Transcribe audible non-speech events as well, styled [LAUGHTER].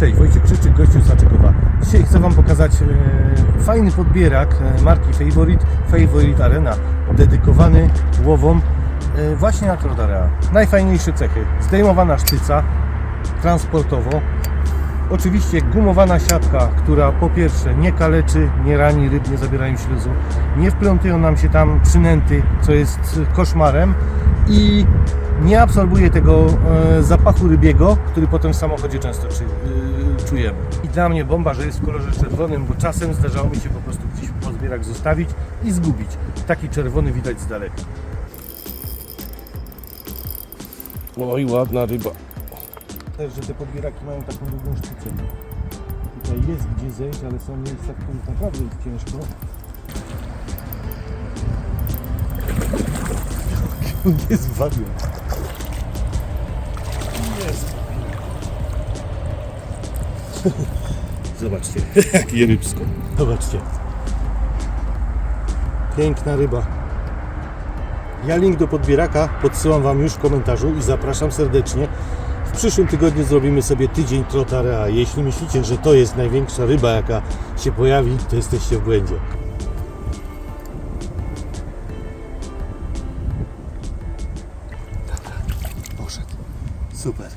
Cześć, Wojciech Krzyczyk, gościu z Zaczekowa. Dzisiaj chcę Wam pokazać e, fajny podbierak e, marki Favorite, Favorite Arena, dedykowany łowom e, właśnie na Trotarea. Najfajniejsze cechy, zdejmowana sztyca transportowo, oczywiście gumowana siatka, która po pierwsze nie kaleczy, nie rani ryb, nie zabierają śluzu, nie wplątują nam się tam przynęty, co jest koszmarem i nie absorbuje tego e, zapachu rybiego, który potem w samochodzie często czy, czujemy. I dla mnie bomba, że jest w kolorze czerwonym, bo czasem zdarzało mi się po prostu gdzieś podbierak zostawić i zgubić. Taki czerwony widać z daleka. Oj, ładna ryba. Też, że te podbieraki mają taką długą sztycę. Tutaj jest gdzie zejść, ale są miejsca, w których naprawdę jest ciężko. On [LAUGHS] jest wariat. Jest. Zobaczcie, [LAUGHS] jakie rybsko. Zobaczcie. Piękna ryba. Ja link do podbieraka podsyłam Wam już w komentarzu i zapraszam serdecznie. W przyszłym tygodniu zrobimy sobie tydzień trotarea. Jeśli myślicie, że to jest największa ryba, jaka się pojawi, to jesteście w błędzie. Poszedł. Super.